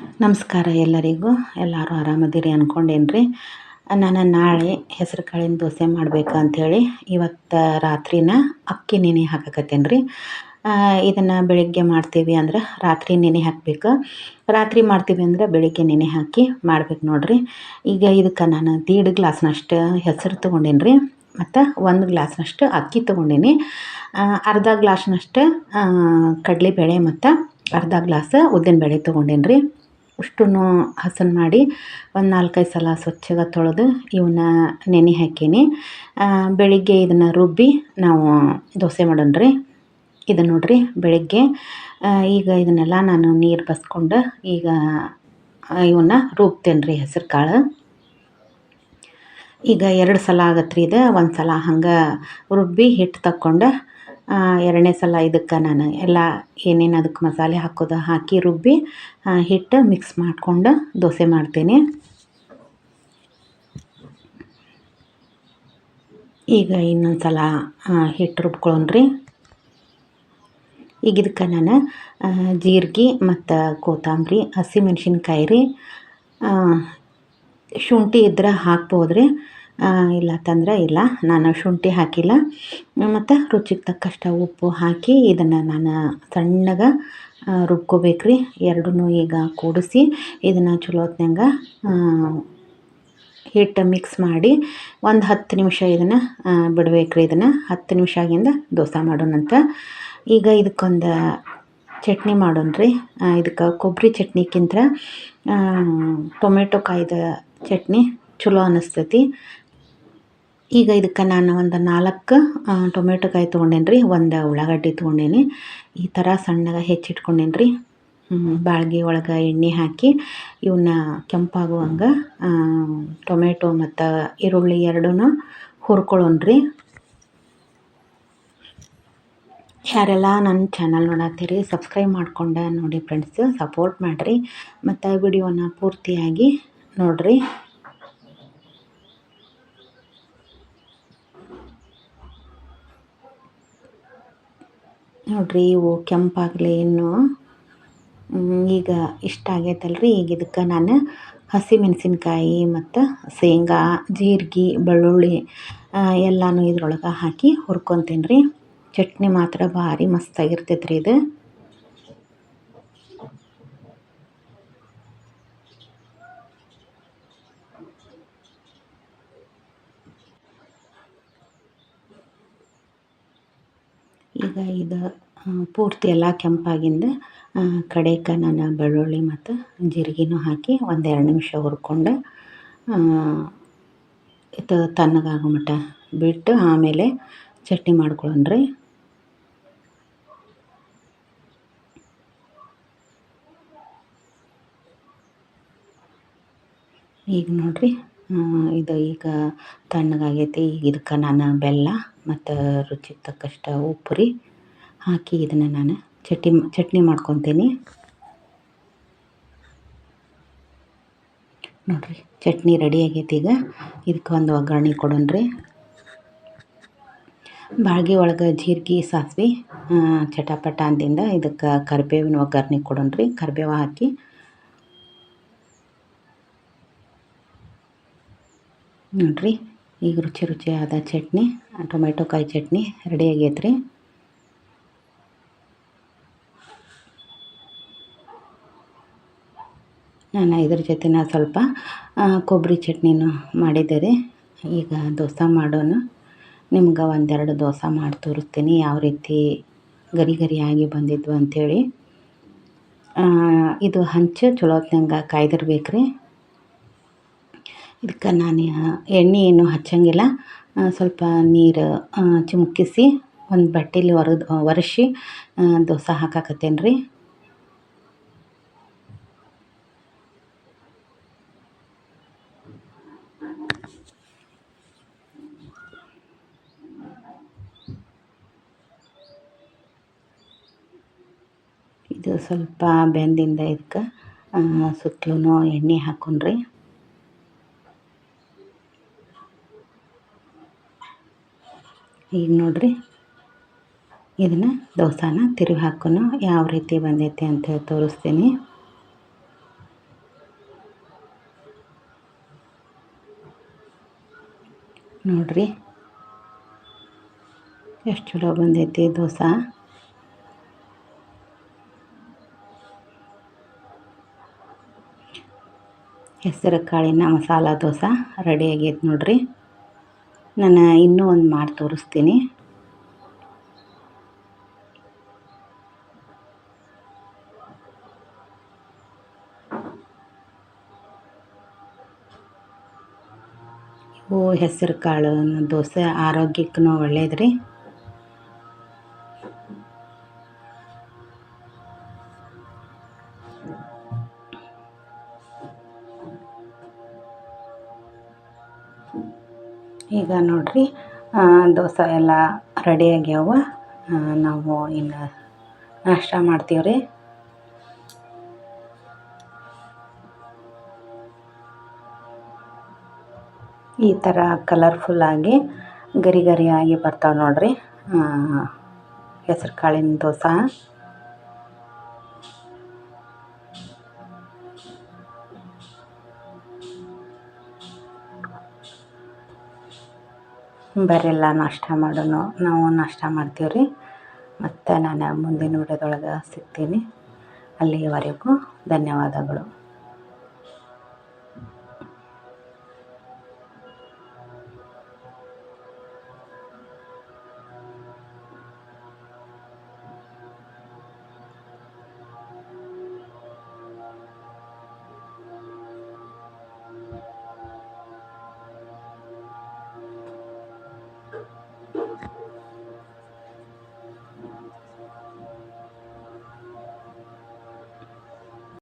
ನಮಸ್ಕಾರ ಎಲ್ಲರಿಗೂ. ಎಲ್ಲರೂ ಆರಾಮದಿರಿ ಅಂದ್ಕೊಂಡೇನ್ರಿ ನಾನು ನಾಳೆ ಹೆಸರು ಕಾಳಿನ ದೋಸೆ ಮಾಡ್ಬೇಕು ಅಂಥೇಳಿ ಇವತ್ತು ರಾತ್ರಿನ ಅಕ್ಕಿ ನೆನೆ ಹಾಕಕತ್ತೇನೆ ರೀ ಇದನ್ನು ಬೆಳಗ್ಗೆ ಮಾಡ್ತೀವಿ ಅಂದ್ರೆ ರಾತ್ರಿ ನೆನೆ ಹಾಕಬೇಕು. ರಾತ್ರಿ ಮಾಡ್ತೀವಿ ಅಂದ್ರೆ ಬೆಳಿಗ್ಗೆ ನೆನೆ ಹಾಕಿ ಮಾಡ್ಬೇಕು ನೋಡಿರಿ. ಈಗ ಇದಕ್ಕೆ ನಾನು ದೀಡ್ ಗ್ಲಾಸ್ನಷ್ಟು ಹೆಸರು ತೊಗೊಂಡೇನಿ ರೀ ಮತ್ತು ಒಂದು ಗ್ಲಾಸ್ನಷ್ಟು ಅಕ್ಕಿ ತೊಗೊಂಡೀನಿ. ಅರ್ಧ ಗ್ಲಾಸ್ನಷ್ಟು ಕಡಲೆಬೇಳೆ ಮತ್ತು ಅರ್ಧ ಗ್ಲಾಸ್ ಉದ್ದಿನಬೇಳೆ ತೊಗೊಂಡೇನಿ ರೀ ಅಷ್ಟನ್ನು ಹಸನ್ ಮಾಡಿ ಒಂದು ನಾಲ್ಕೈದು ಸಲ ಸ್ವಚ್ಛಗೆ ತೊಳೆದು ಇವನ್ನ ನೆನೆ ಹಾಕೀನಿ. ಬೆಳಿಗ್ಗೆ ಇದನ್ನು ರುಬ್ಬಿ ನಾವು ದೋಸೆ ಮಾಡೋಣ ರೀ ಇದು ನೋಡಿರಿ ಬೆಳಿಗ್ಗೆ. ಈಗ ಇದನ್ನೆಲ್ಲ ನಾನು ನೀರು ಬಸ್ಕೊಂಡು ಈಗ ಇವನ್ನ ರುಬ್ತೇನೆ ರೀ ಹೆಸರು ಕಾಳು. ಈಗ ಎರಡು ಸಲ ಆಗತ್ತೆ ರೀ ಇದು. ಒಂದು ಸಲ ಹಂಗೆ ರುಬ್ಬಿ ಹಿಟ್ಟು ತಕ್ಕೊಂಡು ಎರಡನೇ ಸಲ ಇದಕ್ಕೆ ನಾನು ಎಲ್ಲ ಏನೇನು ಅದಕ್ಕೆ ಮಸಾಲೆ ಹಾಕೋದು ಹಾಕಿ ರುಬ್ಬಿ ಹಿಟ್ಟು ಮಿಕ್ಸ್ ಮಾಡಿಕೊಂಡು ದೋಸೆ ಮಾಡ್ತೀನಿ. ಈಗ ಇನ್ನೊಂದು ಸಲ ಹಿಟ್ಟು ರುಬ್ಕೊಳ್ಳೋಣ್ರಿ ಈಗ ಇದಕ್ಕೆ ನಾನು ಜೀರಿಗೆ ಮತ್ತು ಕೊತ್ತಂಬರಿ ಹಸಿಮೆಣ್ಸಿನ್ಕಾಯಿ ರೀ ಶುಂಠಿ ಇದ್ರೆ ಹಾಕ್ಬೋದು ರೀ ಇಲ್ಲ ಅಂತಂದ್ರೆ ಇಲ್ಲ. ನಾನು ಶುಂಠಿ ಹಾಕಿಲ್ಲ. ಮತ್ತು ರುಚಿಗೆ ತಕ್ಕಷ್ಟು ಉಪ್ಪು ಹಾಕಿ ಇದನ್ನು ನಾನು ಸಣ್ಣಗೆ ರುಬ್ಕೋಬೇಕು ರೀ ಎರಡನ್ನೂ ಈಗ ಕೂಡಿಸಿ ಇದನ್ನು ಚಲೋ ಹೊತ್ನಾಗ ಹಿಟ್ಟು ಮಿಕ್ಸ್ ಮಾಡಿ ಒಂದು ಹತ್ತು ನಿಮಿಷ ಇದನ್ನು ಬಿಡ್ಬೇಕು ರೀ ಇದನ್ನು. ಹತ್ತು ನಿಮಿಷ ಆಗಿಂದ ದೋಸೆ ಮಾಡೋಣಂತ ಈಗ ಇದಕ್ಕೊಂದು ಚಟ್ನಿ ಮಾಡೋಣ ರೀ ಇದಕ್ಕೆ ಕೊಬ್ಬರಿ ಚಟ್ನಿಕ್ಕಿಂತ ಟೊಮೆಟೊ ಕಾಯ್ದ ಚಟ್ನಿ ಚಲೋ ಅನ್ನಿಸ್ತೈತಿ ಈಗ ಇದಕ್ಕೆ ನಾನು ಒಂದು ನಾಲ್ಕು ಟೊಮೆಟೊ ಕಾಯಿ ತೊಗೊಂಡೇನಿ ರೀ ಒಂದು ಉಳ್ಳಾಗಡ್ಡಿ ತೊಗೊಂಡೇನಿ. ಈ ಥರ ಸಣ್ಣಗೆ ಹೆಚ್ಚಿಟ್ಕೊಂಡೇನಿ ರೀ ಬಾಳ್ಗೆ ಒಳಗೆ ಎಣ್ಣೆ ಹಾಕಿ ಇವನ್ನ ಕೆಂಪಾಗುವಂಗೆ ಟೊಮೆಟೊ ಮತ್ತು ಈರುಳ್ಳಿ ಎರಡೂ ಹುರ್ಕೊಳ್ಳೋಣ ರೀ ಯಾರೆಲ್ಲ ನನ್ನ ಚಾನಲ್ ನೋಡತ್ತೀರಿ, ಸಬ್ಸ್ಕ್ರೈಬ್ ಮಾಡ್ಕೊಂಡು ನೋಡಿ ಫ್ರೆಂಡ್ಸ್ ಸಪೋರ್ಟ್ ಮಾಡಿರಿ. ಮತ್ತು ವಿಡಿಯೋನ ಪೂರ್ತಿಯಾಗಿ ನೋಡಿರಿ. ನೋಡಿರಿ, ಇವು ಕೆಂಪಾಗಲಿ ಇನ್ನು ಈಗ ಇಷ್ಟ ಆಗೈತಲ್ರಿ. ಈಗ ಇದಕ್ಕೆ ನಾನು ಹಸಿಮೆಣಸಿನ್ಕಾಯಿ ಮತ್ತು ಶೇಂಗಾ, ಜೀರ್ಗೆ, ಬೆಳ್ಳುಳ್ಳಿ ಎಲ್ಲನೂ ಇದ್ರೊಳಗೆ ಹಾಕಿ ಹುರ್ಕೊತೀನಿ ರೀ ಚಟ್ನಿ ಮಾತ್ರ ಭಾರಿ ಮಸ್ತಾಗಿರ್ತೈತೆ ರೀ ಇದು. ಈಗ ಇದು ಪೂರ್ತಿ ಎಲ್ಲ ಕೆಂಪಾಗಿಂದ ಕಡೆಗೆ ನಾನು ಬೆಳ್ಳುಳ್ಳಿ ಮತ್ತು ಜೀರಿಗೆನೂ ಹಾಕಿ ಒಂದು ಎರಡು ನಿಮಿಷ ಹುರ್ಕೊಂಡು ಇದು ತಣ್ಣಗಾಗೋ ಮಟ್ಟ ಬಿಟ್ಟು ಆಮೇಲೆ ಚಟ್ನಿ ಮಾಡ್ಕೊಳ್ಳೋಣ ಈಗ ನೋಡಿರಿ. ಇದು ಈಗ ತಣ್ಣಗಾಗೈತಿ. ಇದಕ್ಕೆ ನಾನು ಬೆಲ್ಲ ಮತ್ತು ರುಚಿಗೆ ತಕ್ಕಷ್ಟು ಉಪ್ಪು ರೀ ಹಾಕಿ ಇದನ್ನು ನಾನು ಚಟ್ನಿ ಚಟ್ನಿ ಮಾಡ್ಕೊತೀನಿ. ನೋಡಿರಿ, ಚಟ್ನಿ ರೆಡಿ ಆಗೈತಿ ಈಗ. ಇದಕ್ಕೆ ಒಂದು ಒಗ್ಗರಣೆ ಕೊಡೋಣ್ರಿ ಬಾಳ್ಗೆ ಒಳಗೆ ಜೀರ್ಗೆ, ಸಾಸಿವೆ ಚಟಪಟ ಅಂದಿಂದ ಇದಕ್ಕೆ ಕರಿಬೇವಿನ ಒಗ್ಗರಣೆ ಕೊಡೋಣ್ರಿ ಕರಿಬೇವು ಹಾಕಿ ನೋಡಿರಿ, ಈಗ ರುಚಿ ರುಚಿಯಾದ ಚಟ್ನಿ ಟೊಮೆಟೊ ಕಾಯಿ ಚಟ್ನಿ ರೆಡಿ ಆಗೈತೆ ರೀ ನಾನು ಇದ್ರ ಜೊತೆನ ಸ್ವಲ್ಪ ಕೊಬ್ಬರಿ ಚಟ್ನಿನೂ ಮಾಡಿದ್ದೆ ರೀ ಈಗ ದೋಸೆ ಮಾಡೋಣ. ನಿಮ್ಗೆ ಒಂದೆರಡು ದೋಸೆ ಮಾಡಿ ತೋರಿಸ್ತೀನಿ, ಯಾವ ರೀತಿ ಗರಿ ಗರಿಯಾಗಿ ಬಂದಿದ್ವು ಅಂಥೇಳಿ ಇದು ಹಂಚು ಚಲೋತ್ನಂಗೆ ಕಾಯ್ದಿರ್ಬೇಕು ರೀ ಇದಕ್ಕೆ ನಾನು ಎಣ್ಣೆ ಏನು ಹಚ್ಚಂಗಿಲ್ಲ. ಸ್ವಲ್ಪ ನೀರು ಚುಮುಕಿಸಿ ಒಂದು ಬಟ್ಟೆಲಿ ಒರೆದು ಒರೆಸಿ ದೋಸೆ ಹಾಕಾಕತ್ತೇನೆ ರೀ ಇದು ಸ್ವಲ್ಪ ಬೆಂದಿಂದ ಇದಕ್ಕೆ ಸುತ್ತಲೂ ಎಣ್ಣೆ ಹಾಕೊಂಡ್ರಿ. ಈಗ ನೋಡಿರಿ. ಇದನ್ನ ದೋಸಾನ ತಿರುಗಿ ಹಾಕೋಣ ಯಾವ ರೀತಿ ಬಂದೈತೆ ಅಂತ ಹೇಳಿ ತೋರಿಸ್ತೀನಿ. ನೋಡಿರಿ. ಎಷ್ಟು ಚಲೋ ಬಂದೈತಿ ದೋಸೆ. ಹೆಸರು ಕಾಳಿನ ಮಸಾಲ ದೋಸೆ ರೆಡಿ ಆಗೈತೆ ನೋಡಿರಿ. ನಾನು ಇನ್ನೂ ಒಂದು ಮಾಡಿ ತೋರಿಸ್ತೀನಿ. ಓ ಹೆಸರು ಕಾಳು ದೋಸೆ ಆರೋಗ್ಯಕ್ಕೂ ಒಳ್ಳೇದು ಈಗ ನೋಡಿರಿ ದೋಸೆ ಎಲ್ಲ ರೆಡಿ ಆಗ್ಯಾವ. ನಾವು ಇನ್ನು ನಾಷ್ಟ ಮಾಡ್ತೀವಿ ರೀ ಈ ಥರ ಕಲರ್ಫುಲ್ಲಾಗಿ ಗರಿ ಗರಿಯಾಗಿ ಬರ್ತಾವೆ ನೋಡಿರಿ. ಹೆಸ್ರು ಕಾಳಿನ ದೋಸೆ. ಬರೆಲ್ಲ ನಾಷ್ಟ ಮಾಡೋಣ ನಾವು ನಾಷ್ಟ ಮಾಡ್ತೀವಿ ರೀ. ಮತ್ತು ನಾನು ಮುಂದಿನ ವಿಡಿಯೋದೊಳಗೆ ಸಿಗ್ತೀನಿ. ಅಲ್ಲಿಯವರೆಗೂ ಧನ್ಯವಾದಗಳು.